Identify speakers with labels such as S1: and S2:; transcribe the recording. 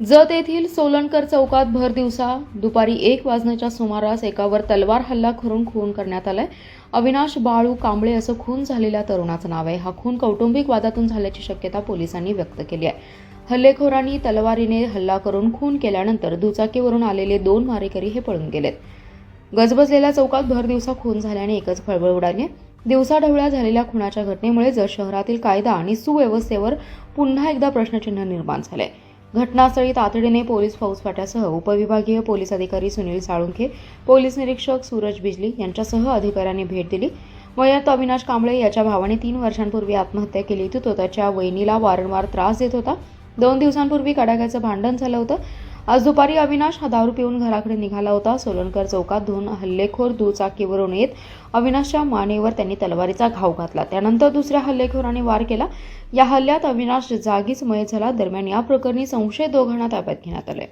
S1: जत येथील सोलनकर चौकात भर दिवसा दुपारी एक वाजण्याच्या सुमारास एकावर तलवार हल्ला करून खून करण्यात आलाय. अविनाश बाळू कांबळे असं खून झालेल्या तरुणाचं नाव आहे. हा खून कौटुंबिक वादातून झाल्याची शक्यता पोलिसांनी व्यक्त केली आहे. हल्लेखोरांनी तलवारीने हल्ला करून खून केल्यानंतर दुचाकीवरून आलेले दोन मारेकरी हे पळून गेलेत. गजबजलेल्या चौकात भर दिवसा खून झाल्याने एकच खळबळ उडाली दिवसाढवळ्या झालेल्या खुनाच्या घटनेमुळे जर शहरातील कायदा आणि सुव्यवस्थेवर पुन्हा एकदा प्रश्नचिन्ह निर्माण झाले घटनास्थळी तातडीने पोलीस फौजफाट्यासह उपविभागीय पोलीस अधिकारी सुनील साळुंखे पोलीस निरीक्षक सूरज बिजली यांच्यासह अधिकाऱ्यांनी भेट दिली. वयात अविनाश कांबळे याच्या भावाने तीन वर्षांपूर्वी आत्महत्या केली. होती तो त्याच्या वहिनीला वारंवार त्रास देत होता. दोन दिवसांपूर्वी कडाक्याचं भांडण झालं होतं. आज दुपारी अविनाश हा दारू पिऊन घराकडे निघाला होता. सोलनकर चौकात दोन हल्लेखोर दुचाकीवरून येत अविनाशच्या मानेवर त्यांनी तलवारीचा घाव घातला. त्यानंतर दुसऱ्या हल्लेखोराने वार केला. या हल्ल्यात अविनाश जागीच मय झाला. दरम्यान या प्रकरणी संशय दोघांना ताब्यात घेण्यात आले